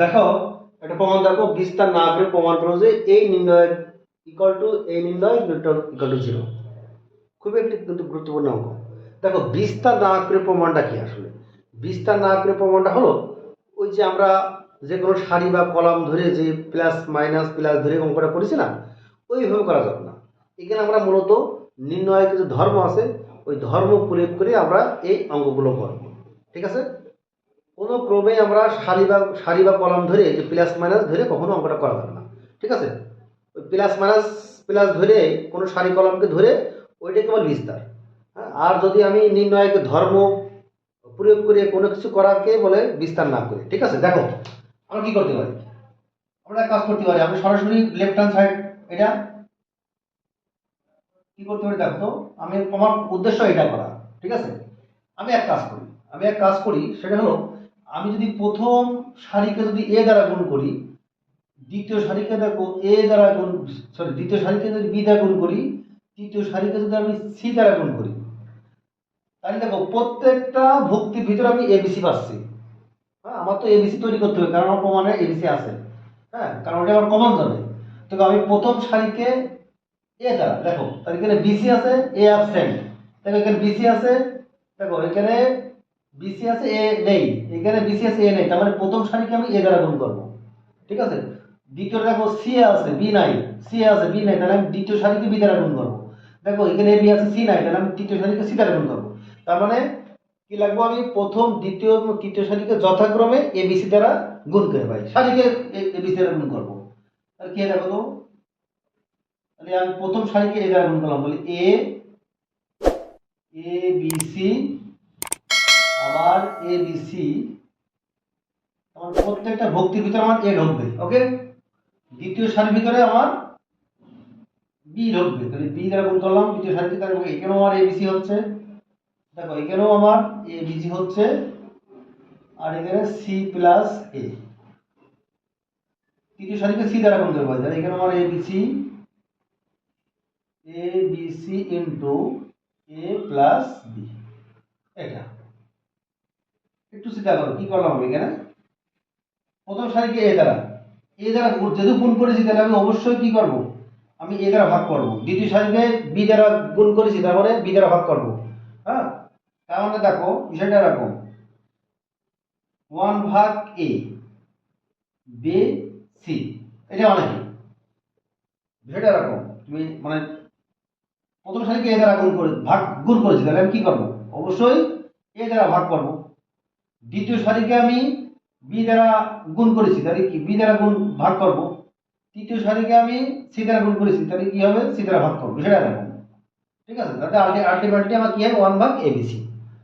দেখো একটা প্রমাণ দেখো, বিস্তার না করে প্রমাণ করো যে এই নির্ণয় ইকুয়াল টু এই নির্ণয় ইকুয়াল টু জিরো খুবই একটি কিন্তু গুরুত্বপূর্ণ অঙ্ক। দেখো, বিস্তার না করে প্রমাণটা কি আসলে? বিস্তার না করে প্রমাণটা হলো, ওই যে আমরা যে কোনো সারি বা কলাম ধরে যে প্লাস মাইনাস প্লাস ধরে অঙ্কটা করেছি না ওইভাবে করা যাবে না। এখানে আমরা মূলত নির্ণয়ের কিছু ধর্ম আছে, ওই ধর্ম প্রয়োগ করে আমরা এই অঙ্কগুলো করব। ঠিক আছে? কোনো ক্রমে আমরা সারি বা সারি বা কলাম ধরে যে প্লাস মাইনাস ধরে কখনো অঙ্কটা করা যাবে না। ঠিক আছে? ওই প্লাস মাইনাস প্লাস ধরে কোনো সারি কলামকে ধরে ওইটা কেবল বিস্তার। হ্যাঁ, আর যদি আমি নির্ণয়কে ধর্ম প্রয়োগ করে কোনো কিছু করাকে বলে বিস্তার না করে। ঠিক আছে? দেখো আমরা কি করতে পারি? আমরা কাজ করতে পারি। আমি সরাসরি লেফট হ্যান্ড সাইড এটা কি করতে পারি দেখো আমি আমার উদ্দেশ্য এটা করা। ঠিক আছে? আমি এক কাজ করি। আমি এক কাজ করি সেটা হলো আমি যদি প্রথম সারিকে যদি এ দ্বারা গুণ করি, দ্বিতীয় সারিকে দেখো এ দ্বারা গুণ সরি দ্বিতীয় সারিকে যদি বি দ্বারা গুণ করি, তৃতীয় সারিকে যদি আমি সি দ্বারা গুণ করি, তাহলে দেখো প্রত্যেকটা ভক্তির ভিতরে আমি এবিসি পাচ্ছি। হ্যাঁ আমার তো এবিসি তৈরি করতে হবে, কারণ আমার প্রমাণে এবিসি আছে। হ্যাঁ কারণ ওটা আমার কমন যাবে তো আমি প্রথম সারিকে এ দ্বারা, দেখো, তাহলে এখানে বিসি আছে এ অ্যাবসেন্ট দেখো এখানে বিসি আছে, দেখো এখানে আছে এ নেই। এখানে আছে এ নেই। তার মানে প্রথম সারিকে আমি এ দ্বারা গুণ করব। ঠিক আছে? দ্বিতীয় দেখো সি আছে বি নাই। সি আছে বি নাই। তাহলে আমি দ্বিতীয় সারিকে বি দ্বারা গুণ করব। দেখো, এখানে বি আছে সি নাই। তাহলে আমি তৃতীয় সারিকে সি দ্বারা গুণ করব। তার মানে কি লাগবো আমি? প্রথম, দ্বিতীয় এবং তৃতীয় সারিকে যথাক্রমে এ সি দ্বারা গুণ করে পাই। সারিকে এ সি দ্বারা গুণ করব। তাহলে কি দেখো তো? তাহলে আমি প্রথম সারিকে এ দ্বারা গুণ করলাম। বলি এ এ বি সি আবার এ বি সি আমার প্রত্যেকটা ভক্তির ভিতরে আমার এ ঢুকবে ওকে দ্বিতীয় সারির ভিতরে আমার বি ঢুকবে, তাহলে বি দ্বারা গুণ করলাম, দ্বিতীয় সারিতে তাহলে এখানেও আমার এবিসি হচ্ছে, দেখো, এখানেও আমার এবিসি হচ্ছে, আর এখানে সি প্লাস এ তৃতীয় সারিকে সি দ্বারা গুণ করব, তাহলে এখানে আমার ABC A B C into A plus B এটা। একটু চিন্তা করো, কি করলাম আমি এখানে? প্রথম সারিকে এ দ্বারা? এ দ্বারা যেহেতু গুণ করেছি, তাহলে আমি অবশ্যই কি করব? আমি এ দ্বারা ভাগ করব। দ্বিতীয় সারিকে বি দ্বারা গুণ করেছি তার মানে বি দ্বারা ভাগ করব। হ্যাঁ? মানে দেখো, বিষয়টা এরকম। ওয়ান ভাগ এ বি সি এটা মানে কি? বিষয়টা এরকম। তুমি মানে প্রথম সারিকে এ দ্বারা গুণ করে, ভাগ, গুণ করেছি, তাহলে আমি কি করব? অবশ্যই এ দ্বারা ভাগ করব। দ্বিতীয় সারিকে আমি বি দ্বারা গুণ করেছি, তাহলে কি? বি দ্বারা গুণ ভাগ করব। তৃতীয় সারিকে আমি সি দ্বারা গুণ করেছি, তাহলে কি হবে? সি দ্বারা ভাগ করব। সেটা এরকম ঠিক আছে? তাহলে আলটিমেটলি আমার কি হবে? ওয়ান ভাগ এবিসি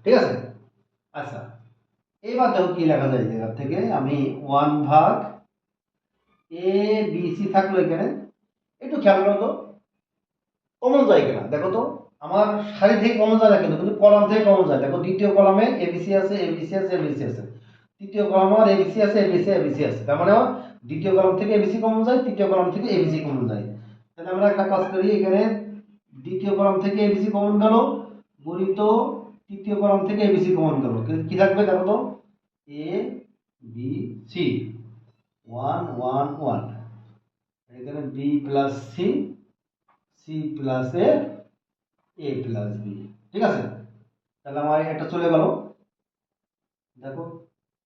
ঠিক আছে? আচ্ছা। এবার দেখো কি লেখা যায় জায়গা থেকে। আমি ওয়ান ভাগ এ বি সি থাকল এখানে। একটু খেয়াল করো তো কমন যায় কিনা? দেখো তো। আমার সারি থেকে কমন যায় না কিন্তু কিন্তু কলাম থেকে কমন যায়। দেখো, দ্বিতীয় কলামে এবিসি আছে এবিসি আছে এবিসি আছে। তৃতীয় কলামে আমার এবিসি আছে এবিসি এবিসি আছে। তার মানে আমার দ্বিতীয় কলাম থেকে এবিসি কমন যায়, তৃতীয় কলাম থেকে এবিসি কমন যায়। তাহলে আমরা একটা কাজ করি, এখানে দ্বিতীয় কলাম থেকে এবিসি কমন গেল, গণিত তৃতীয় কলাম থেকে এবিসি কমন গেল। কি থাকবে দেখো তো? A B C one one one এখানে B plus C C plus A A plus B ঠিক আছে? তাহলে আমার এটা চলে গেল। দেখো,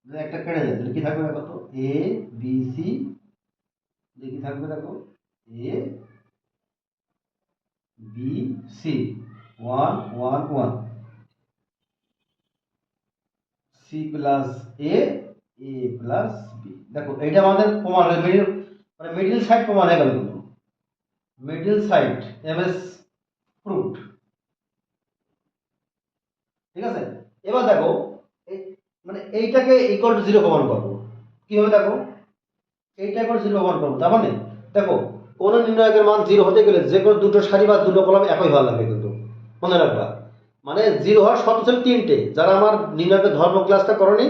যদি একটা কেটে যায়, তাহলে কি থাকবে দেখো তো? এ বি সি দেখি থাকবে দেখো? A B C one one one C plus A A plus B দেখো, এইটা আমাদের প্রমাণ হয়ে মিডিল মানে মিডিল সাইড প্রমাণ হয়ে গেল কিন্তু। Middle side M S fruit ঠিক আছে এবার দেখো মানে এইটাকে ইকুয়াল টু জিরো প্রমাণ করব। কীভাবে দেখো? এইটা ইকুয়াল জিরো প্রমাণ করব, তার মানে দেখো, কোনো নির্ণায়কের মান জিরো হতে গেলে যে কোনো দুটো সারি বা দুটো কলাম একই হওয়া লাগবে কিন্তু। মনে রাখবা। মানে জিরো হওয়ার শর্ত ছিল তিনটে। যারা আমার নির্ণায়কের ধর্ম ক্লাসটা করনি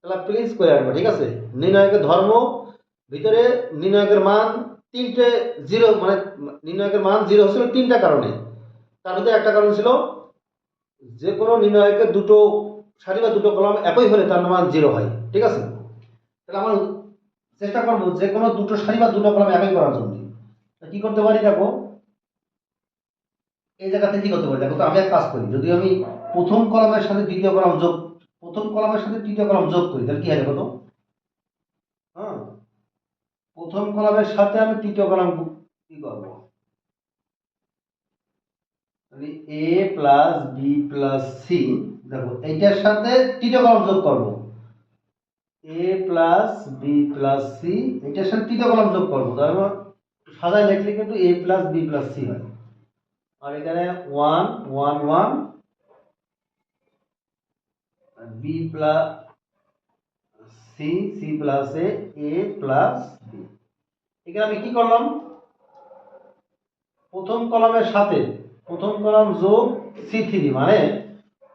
তাহলে প্লিজ করে রাখবে ঠিক আছে? নির্ণায়কের ধর্ম, ভিতরে নির্ণায়কের মান তিনটে জিরো মানে নির্ণায়কের মান জিরো হচ্ছিল তিনটা কারণে। তার ভিতরে একটা কারণ ছিল যে কোনো নির্ণায়কের দুটো সারি বা দুটো কলাম একই হলে তার মান জিরো হয়, ঠিক আছে? তাহলে আমার চেষ্টা করব যে কোনো দুটো সারি বা দুটো কলাম একই করার জন্য। কি করতে পারি দেখো? এই জায়গাতে কি করতে পারি? দেখো তো আমি এক কাজ করি, যদি আমি প্রথম কলামের সাথে দ্বিতীয় কলাম যোগ, প্রথম কলামের সাথে তৃতীয় কলাম যোগ করি, তাহলে কি হয় দেখো তো? হ্যাঁ? প্রথম কলামের সাথে আমি তৃতীয় কলাম কি করব? A plus B plus C দেখো এইটার সাথে তৃতীয় কলাম যোগ করব। A plus B plus C এটার সাথে তৃতীয় কলাম যোগ করব। তাহলে সাজায় লিখলে কিন্তু A plus B plus C হয়। আর এখানে one one one B plus C C plus A A plus B এখানে আমি কি করলাম? প্রথম কলামের সাথে প্রথম কলাম যোগ সি থ্রি মানে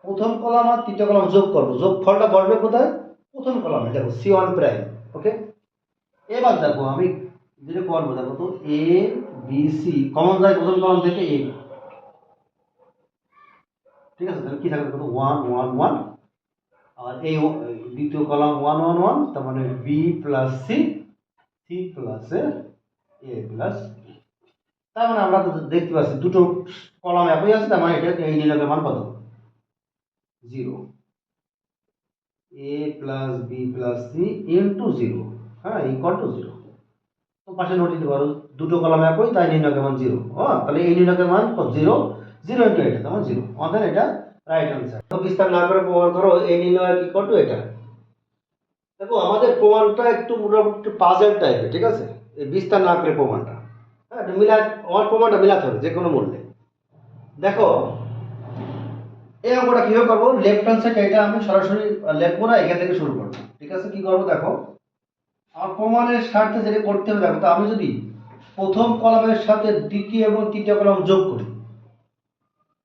প্রথম কলাম আর তৃতীয় কলাম যোগ করব। যোগ ফলটা বসবে কোথায়? প্রথম কলামে। দেখো সি ওয়ান প্রাইম ওকে এবার দেখো, আমি যেটা করব, দেখো তো এ বি সি কমন যায় প্রথম কলাম থেকে এ ঠিক আছে, তাহলে কি থাকবে দেখো ওয়ান ওয়ান ওয়ান আর এই দ্বিতীয় কলাম ওয়ান ওয়ান ওয়ান তার মানে B plus C C plus A plus তার মানে আমরা তো দেখতে পাচ্ছি, দুটো কলাম একই আছে, তার মানে এটা এই নিলকের মান কত? Zero A plus B plus C into zero হ্যাঁ ইকুয়াল টু জিরো তো পাশে নোট দিতে পারো, দুটো কলাম একই, তাই নির্ণয়কের মান জিরো হ্যাঁ তাহলে এই নির্ণয়কের মান কত? জিরো জিরো ইন্টু এটা তখন জিরো আমাদের এটা রাইট অ্যান্সার তো বিস্তার না করে প্রমাণ করো এই নির্ণয় ইকুয়াল টু এটা। দেখো, আমাদের প্রমাণটা একটু মোটামুটি পাজেল টাইপের ঠিক আছে? এই বিস্তার না করে প্রমাণটা। হ্যাঁ মিলা আমার প্রমাণটা মিলাতে হবে যে কোনো মূল্যে। দেখো, এই অঙ্কটা কীভাবে করব? লেফট হ্যান্ড সাইড এটা আমি সরাসরি লিখব না, এখান থেকে শুরু করব। ঠিক আছে, কি করব দেখো? আমার প্রমাণের স্বার্থে যেটা করতে হবে, দেখো, তো আমি যদি প্রথম কলামের সাথে দ্বিতীয় এবং তৃতীয় কলাম যোগ করি,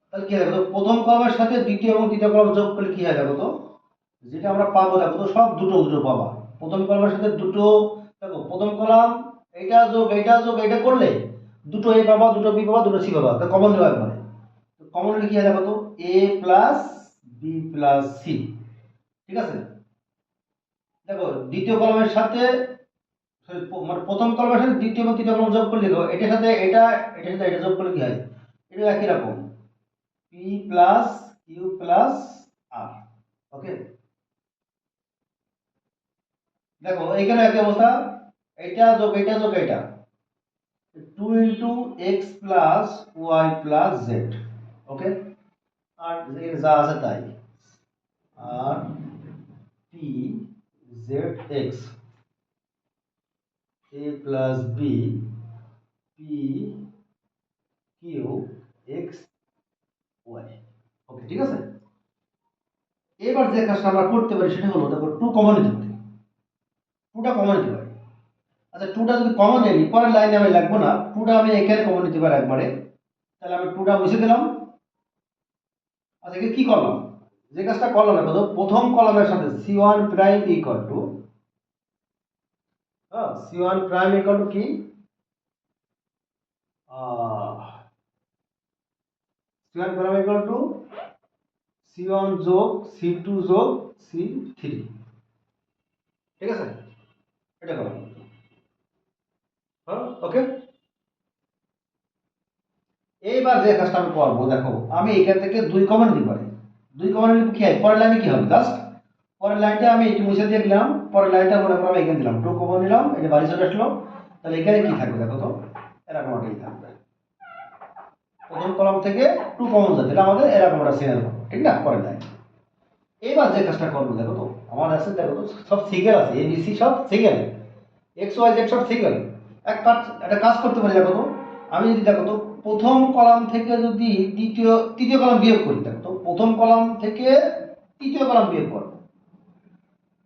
তাহলে কি হয়, দেখো, তো প্রথম কলামের সাথে দ্বিতীয় এবং তৃতীয় কলাম যোগ করলে কি হয়, দেখো, তো, যেটা আমরা পাবো, দেখো, তো সব দুটো দুটো পাবা। প্রথম কলামের সাথে দুটো, দেখো, প্রথম কলাম এইটা যোগ এইটা যোগ এইটা করলে দুটো এ পাবা, দুটো বি পাবা, দুটো সি পাবা। কমন নেওয়া একবারে। কমন কি হয় দেখো তো? A plus B plus C ঠিক আছে? দেখো, দ্বিতীয় কলমের সাথে মানে প্রথম কলমের সাথে দ্বিতীয় এবং তৃতীয় কলম যোগ করলে দেখো, এটার সাথে এটা, এটার সাথে এটা যোগ করলে কি হয়? এটা একই রকম। P plus Q plus R okay দেখো এইখানে একই অবস্থা। এটা যোগ এটা যোগ, এটা। Two into X plus Y plus Z okay আর যা আছে তাই। আর P Z X A plus B P Q X Y okay ঠিক আছে? এবার যে কাজটা আমরা করতে পারি সেটা হলো, দেখো টু কমন নিতে পারি টুটা কমন নিতে পারি। আচ্ছা টুটা যদি কমন নেই পরের লাইনে আমি লাগবো না টুটা আমি এখানে কমন নিতে পারি একবারে। তাহলে আমি টুটা মুছে দিলাম। আচ্ছা কি করলাম যে কাজটা করলাম না প্রথম কলামের সাথে C one prime equal to C one prime equal to কি? C one prime equal to C one যোগ সি টু যোগ সি থ্রি ঠিক আছে? এটা করলাম হ্যাঁ ওকে এইবার যে কাজটা আমি করব, দেখো, আমি এখান থেকে দুই কমন নিতে পারি দুই কমন নিলে কি হয়? পরের লাইনে কি হবে? জাস্ট পরের লাইনটা আমি একটু মুছে দিয়ে দিলাম। পরের লাইনটা মনে করো আমি এখানে দিলাম। টু কমন নিলাম, এটা বাড়ি চলে আসলো। তাহলে এখানে কি থাকবে দেখো তো? এরকম একটাই থাকবে। প্রথম কলম থেকে টু কমন যাবে। এটা আমাদের এরকম একটা সিরিয়াল ঠিক না? পরের লাইন এইবার যে কাজটা করব, দেখো তো, আমার আছে, দেখো তো, সব সিঙ্গেল আছে। এ বি সি সব সিঙ্গেল এক্স ওয়াই জেড সব সিঙ্গেল এক কাজ একটা কাজ করতে পারি, দেখো তো। আমি যদি, দেখো তো প্রথম কলাম থেকে যদি দ্বিতীয়, তৃতীয় কলাম বিয়োগ করি, দেখো তো, প্রথম কলাম থেকে তৃতীয় কলাম বিয়োগ করব।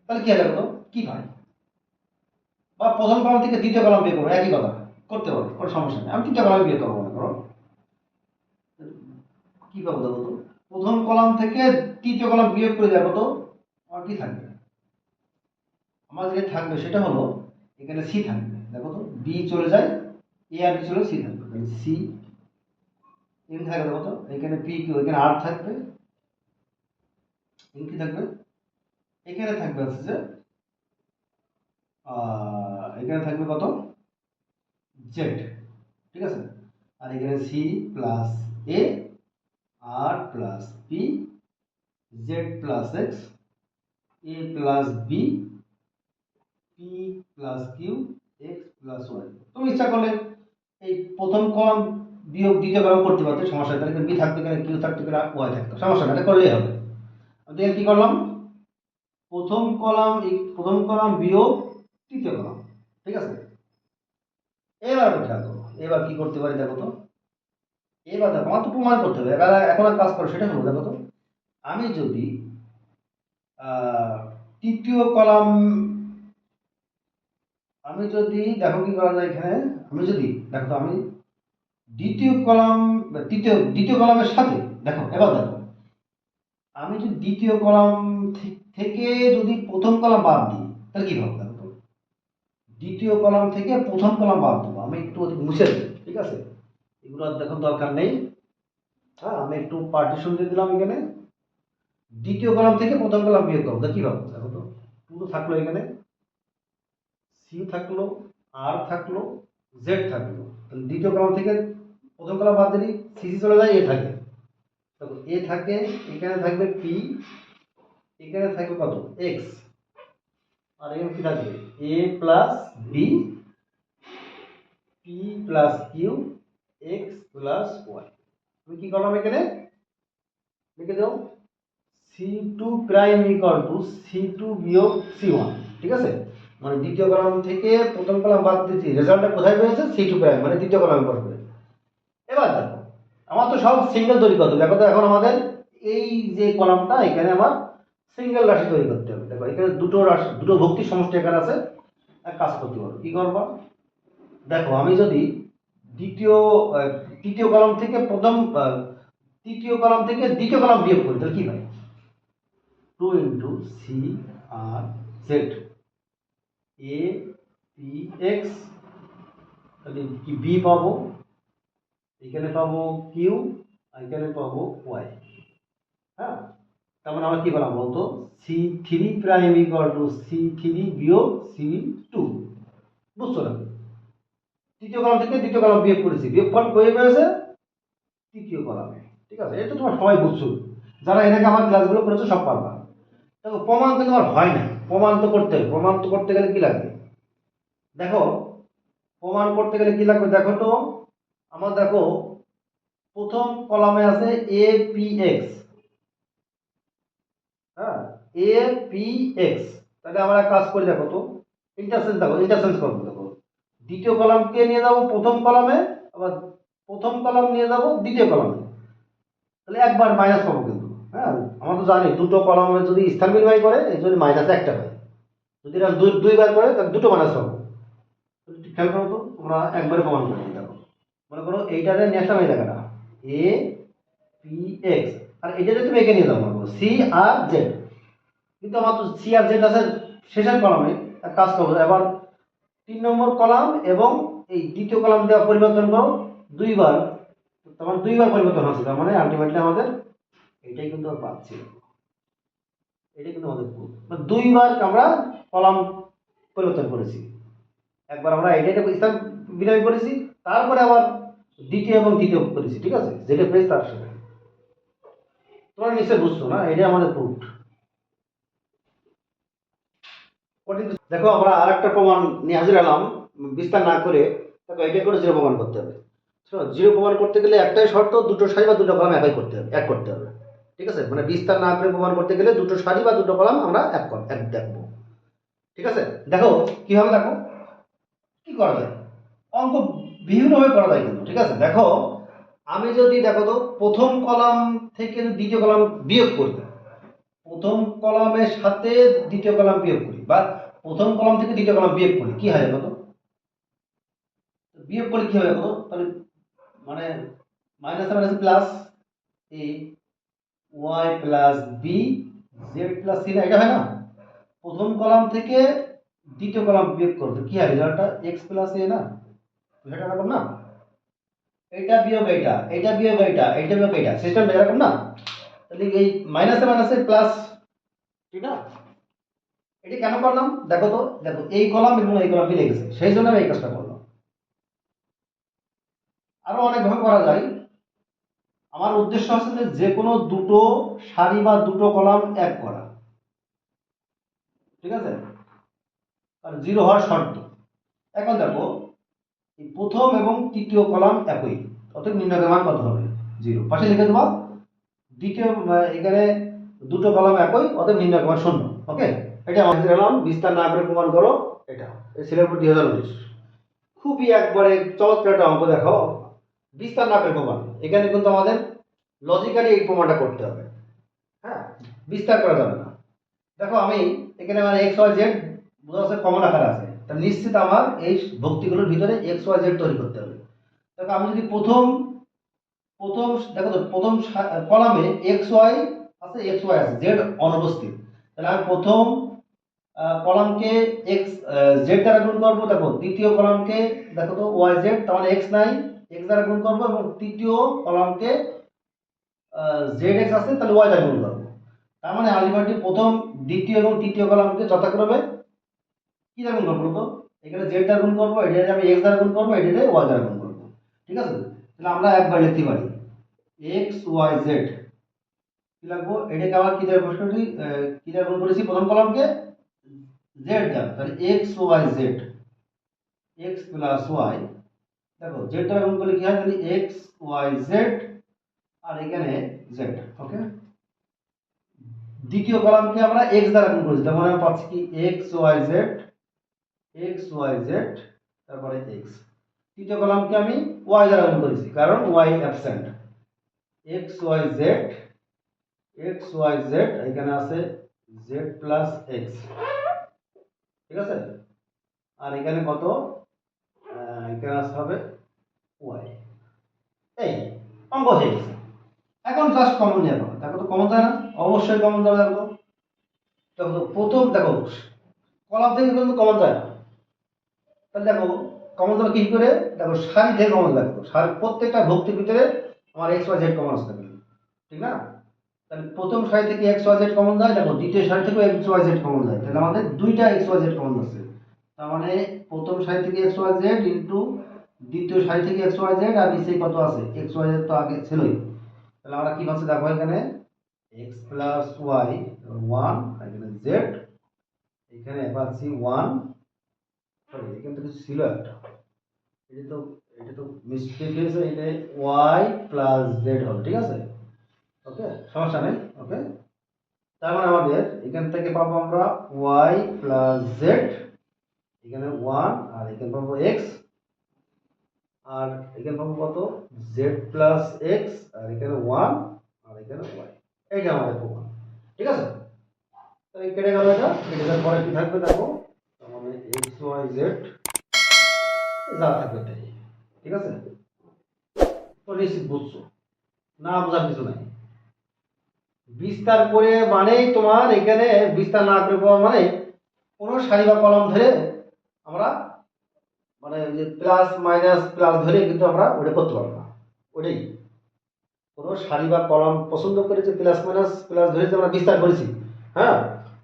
তাহলে কি তো, কি হয়? বা প্রথম কলাম থেকে দ্বিতীয় কলাম বিয়োগ করব, একই কথা, করতে পারব কোনো সমস্যা নেই। আমি তৃতীয় কলাম বিয়োগ করব, মনে করো। কি পাবো দেখো তো, প্রথম কলাম থেকে তৃতীয় কলাম বিয়োগ করে দেখো তো, আমার কি থাকবে? আমার যেটা থাকবে সেটা হলো, এখানে সি থাকবে, দেখো তো বি চলে যায় এ আর বি চলে সি থাকবে, তাহলে সি এখানে থাকবে কত? এখানে পি কিউ এখানে আর থাকবে। এখানে কি থাকবে? এখানে থাকবে হচ্ছে যে এখানে থাকবে কত? জেড ঠিক আছে? আর এখানে C plus A R plus P Z plus X A plus B P plus Q X plus Y তুমি ইচ্ছা করলে এই প্রথম কলাম বিয়োগ দ্বিতীয় কলাম করতে পারতে, সমস্যা তাহলে বি থাকতে গেলে কিউ থাকতে গেলে ওয়াই থাকতো। সমস্যা না করলেই হবে। আমি কি করলাম? প্রথম কলাম প্রথম কলাম বিয়োগ, তৃতীয় কলাম। ঠিক আছে? এবার করো এবার কি করতে পারি দেখো তো? এবার দেখো, আমার তো প্রমাণ করতে হবে। এবার এখন আর কাজ করো, সেটা হলো দেখো তো। আমি যদি তৃতীয় কলাম, আমি যদি, দেখো কি করা যায় এখানে? আমি যদি, দেখো তো আমি দ্বিতীয় কলাম, তৃতীয়, দ্বিতীয় কলামের সাথে, দেখো, এবার দেখো। আমি যদি দ্বিতীয় কলাম থেকে যদি প্রথম কলাম বাদ দিই, তাহলে কি তো দ্বিতীয় কলাম থেকে প্রথম কলাম বাদ দেবো। আমি একটু মুছে দিই ঠিক আছে? এগুলো আর দেখো দরকার নেই। হ্যাঁ আমি একটু পার্টিশন দিয়ে দিলাম এখানে। দ্বিতীয় কলাম থেকে প্রথম কলাম বিয়োগ করব কি ভাবো দেখো তো? পুরো থাকল এখানে। সি থাকল আর থাকল জেড থাকল। দ্বিতীয় কলাম থেকে প্রথম কলাম বাদ দিলি সি সি চলে যায়, এ থাকে। দেখো, এ থাকে, এখানে থাকবে পি এখানে থাকবে কত? এক্স আর এখানে কি থাকবে? A plus B P plus Q X plus Y তুমি কি করলাম এখানে? লিখে দাও C two prime equal to C two বিয়োগ সি ওয়ান ঠিক আছে? মানে দ্বিতীয় কলাম থেকে প্রথম কলাম বাদ দিচ্ছি। রেজাল্টটা কোথায় পেয়েছে সি টু প্রাইম মানে দ্বিতীয় কলামে পড়বে আমার তো সব সিঙ্গেল তৈরি করতে হবে। দেখো তো এখন আমাদের এই যে কলামটা, এখানে আমার সিঙ্গেল রাশি তৈরি করতে হবে। দেখো, এখানে দুটো রাশি, দুটো ভক্তি সমষ্টি এখানে আছে। এক কাজ করতে পারো কি করব? দেখো, আমি যদি দ্বিতীয় তৃতীয় কলাম থেকে প্রথম তৃতীয় কলাম থেকে দ্বিতীয় কলাম বিয়োগ করি, তাহলে কি হয়? Two into C R Z. A, P, X, তাহলে কি বি পাবো? এখানে পাবো কিউ এখানে পাবো ওয়াই হ্যাঁ? তার মানে আমরা কি করলাম বলতো? C three prime equal to C three বিয়োগ সি টু বুঝছ না? তৃতীয় কলাম থেকে দ্বিতীয় কলাম বিয়োগ করেছি। বিয়োগ ফল কয়ে পেয়েছে তৃতীয় কলামে ঠিক আছে? এটা তোমার সবাই বুঝছ। যারা এটাকে আমার ক্লাসগুলো করেছ সব পারবা। দেখো, প্রমাণ তো আমার হয় না। প্রমাণ তো করতে হবে। প্রমাণ তো করতে গেলে কি লাগবে? দেখো, প্রমাণ করতে গেলে কি লাগবে? দেখো তো। আমার দেখো, প্রথম কলামে আছে এ পি এক্স হ্যাঁ এ পি এক্স তাহলে আমরা কাজ করি, দেখো তো ইন্টারসেন্স দেখো ইন্টারসেন্স করব, দেখো। দ্বিতীয় কলামকে নিয়ে যাব? প্রথম কলামে, আবার প্রথম কলাম নিয়ে যাব দ্বিতীয় কলামে। তাহলে একবার মাইনাস পাবো কিন্তু হ্যাঁ? আমরা তো জানি, দুটো কলামে যদি স্থান বিনিময় করে, এই জন্য মাইনাস একটা হয়। যদি এটা দুই দুইবার করে, তাহলে দুটো মাইনাস পাবো খেয়াল করো তো, তোমরা একবারে প্রমাণ করে মনে করো এইটারে নিয়ে আসলাম এই এ পি এক্স আর এইটাতে তুমি এঁকে নিয়ে যাও মনে করো। সি আর জেড কিন্তু আমার তো সি আর জেড আছে শেষের কলামে কাজ করব এবার তিন নম্বর কলাম এবং এই দ্বিতীয় কলাম দেওয়া পরিবর্তন করো। দুইবার, তোমার দুইবার পরিবর্তন হচ্ছে। তার মানে আলটিমেটলি আমাদের এটাই কিন্তু পাচ্ছি। এটাই কিন্তু আমাদের ভুল। মানে দুইবার আমরা কলাম পরিবর্তন করেছি। একবার আমরা এটাকে স্থান বিনিময় করেছি তারপরে আবার দ্বিতীয় এবং তৃতীয় করেছি ঠিক আছে? যেটা পেয়েছি তার সাথে তোমরা নিশ্চয়ই বুঝছ, না? এটা আমাদের প্রুফ দেখো, আমরা আর একটা প্রমাণ নিয়ে হাজির এলাম বিস্তার না করে। দেখো এটা করে জিরো প্রমাণ করতে হবে। জিরো প্রমাণ করতে গেলে একটাই শর্ত, দুটো সারি বা দুটো কলাম একই করতে হবে, এক করতে হবে। ঠিক আছে? মানে বিস্তার না করে প্রমাণ করতে গেলে দুটো সারি বা দুটো কলাম আমরা এক এক দেখব। ঠিক আছে? দেখো, কীভাবে দেখো? কি করা যায়? অঙ্ক বিভিন্নভাবে করা যায় কিন্তু, ঠিক আছে? দেখো, আমি যদি, দেখো তো, প্রথম কলাম থেকে দ্বিতীয় কলাম বিয়োগ করি, প্রথম কলামের সাথে দ্বিতীয় কলাম বিয়োগ করি, বা প্রথম কলাম থেকে দ্বিতীয় কলাম বিয়োগ করি, কি হয় কত বিয়োগ করলে কি হবে কত তাহলে মানে minus minus plus A Y plus B Z plus C এটা হয় না? প্রথম কলাম থেকে দ্বিতীয় কলাম বিয়োগ করবে কি হয়? রেজাল্টটা এক্স প্লাস এ না? এটা এরকম না? সিস্টেম এরকম না? তাহলে এই ঠিক না? কেন করলাম? দেখো তো, দেখো, এই কলাম এই কলাম মিলে গেছে, সেই জন্য এই কাজটা করলাম। আরও করা যায়। আমার উদ্দেশ্য হচ্ছে যে যে কোনো দুটো সারি বা দুটো কলাম এক করা। ঠিক আছে? আর জিরো হওয়ার শর্ত। এখন দেখো প্রথম এবং তৃতীয় কলাম একই। অর্থাৎ নির্ণয়ের মান কত হবে? জিরো। পাশে লিখে দেবো, দ্বিতীয় এখানে দুটো কলাম একই অর্থাৎ নির্ণয় মান শূন্য। ওকে? এটা আমাদের এলাম বিস্তার না করে প্রমাণ করো। এটা সিলেবস দুই হাজার উনিশ। খুবই একবারে চমৎকার একটা অঙ্ক দেখো। বিস্তার না করে প্রমাণ। এখানে কিন্তু আমাদের লজিক্যালি এই প্রমাণটা করতে হবে। হ্যাঁ? বিস্তার করা যাবে না। দেখো আমি এখানে মানে এক্স ওয়াই জেড বোঝা কমন আকার আছে। তা নিশ্চিত আমার এই ভক্তিগুলোর ভিতরে এক্স ওয়াই জেড তৈরি করতে হবে। দেখো, আমি যদি প্রথম প্রথম, দেখো তো, প্রথম কলামে এক্স ওয়াই আছে এক্স ওয়াই আছে জেড অনুপস্থিত। তাহলে আমি প্রথম কলামকে এক্স জেড দ্বারা গুণ করব, দেখো, দ্বিতীয় কলামকে, দেখো তো ওয়াই জেড মানে এক্স নাই এক্স দ্বারা গুণ করব এবং তৃতীয় কলামকে জেড এক্স আছে, তাহলে ওয়াই দ্বারা গুণ করব। তার মানে আলটিমেটলি প্রথম, দ্বিতীয় এবং তৃতীয় কলামকে যথাক্রমে কি দ্বারা গুণ করব তো এখানে জেড দ্বারা গুণ করব এটাতে আমি এক্স দ্বারা গুণ করব এটাতে ওয়াই দ্বারা গুণ করব। ঠিক আছে? তাহলে আমরা একবার লিখতে পারি। এক্স ওয়াই জেড কি লাগবো? এটাকে আবার কি দ্বারা প্রশ্ন করি আহ, কি দ্বারা গুণ করেছি প্রথম কলামকে? জেড দ্বারা তাহলে X Y Z X plus Y দেখো জেড দ্বারা গুণ করলে কি হয়? তাহলে এক্স ওয়াই জেড আর এখানে জেড ওকে দ্বিতীয় কলামকে আমরা এক্স দ্বারা গুণ করেছি। তার মানে আমরা পাচ্ছি কি? X Y Z X Y Z তারপরে এক্স তৃতীয় কলামকে আমি ওয়াই দ্বারা গুণ করেছি, কারণ Y absent X Y Z X Y Z এখানে আছে জেড প্লাস এক্স ঠিক আছে? আর এখানে কত? এখানে আসতে হবে ওয়াই এই, অঙ্ক হয়ে গেছে। এখন জাস্ট কমন নিয়ে পাবো দেখো তো কমন যায় না? অবশ্যই কমন যাবে দেখো। দেখো প্রথম, দেখো, কলাম থেকে কিন্তু কমন যায় না। তাহলে দেখো কমন যাবে কি করে? দেখো, সারি থেকে কমন লাগবে সার প্রত্যেকটা ভক্তির ভিতরে আমার এক্স ওয়াই জেড কমন আসতে ঠিক না? তাহলে প্রথম সারি থেকে এক্স ওয়াই জেড কমন যায় দেখো, দ্বিতীয় সারি থেকে এক্স ওয়াই জেড কমন যায় তাহলে আমাদের দুইটা এক্স ওয়াই জেড কমন আছে। তার মানে প্রথম সারি থেকে এক্স ওয়াই জেড ইন্টু দ্বিতীয় সারি থেকে এক্স ওয়াই জেড আর নিচে কত আছে? এক্স ওয়াই জেড তো আগে ছিলই। তাহলে আমরা কি পাচ্ছি দেখো এখানে? এক্স প্লাস ওয়াই ওয়ান এখানে জেড এখানে পাচ্ছি ওয়ান সরি এখানে তো কিছু ছিল একটা। এটা তো এটা তো মিস্টেক হয়েছে, এটা ওয়াই প্লাস জেড হবে, ঠিক আছে? ওকে সমস্যা নেই ওকে তার মানে আমাদের এখান থেকে পাবো আমরা ওয়াই প্লাস জেড এখানে ওয়ান আর এখানে পাবো এক্স আর এখানে পাবো কত? জেড প্লাস এক্স আর এখানে ওয়ান আর এখানে ওয়াই এইটা আমাদের প্রমাণ, ঠিক আছে? তাহলে কেটে গেল এটা, কেটে পরে কি থাকবে দেখো? এক্স ওয়াই জেড যা থাকবে তাই। ঠিক আছে? তো নিশ্চিত বুঝছ। না বোঝার কিছু নাই। বিস্তার করে মানেই তোমার এখানে বিস্তার না করে পাওয়া মানে কোনো সারি বা কলম ধরে আমরা মানে যে প্লাস মাইনাস প্লাস ধরে কিন্তু আমরা ওটা করতে পারব না। ওটাই। কোনো সারি বা কলম পছন্দ করে যে প্লাস মাইনাস প্লাস ধরে যে আমরা বিস্তার করেছি। হ্যাঁ?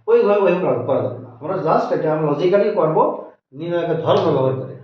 ওইভাবে ওইভাবে করা যাবে না। আমরা জাস্ট এটা আমরা লজিক্যালি করব নির্ণয়কের ধর্ম ব্যবহার করে।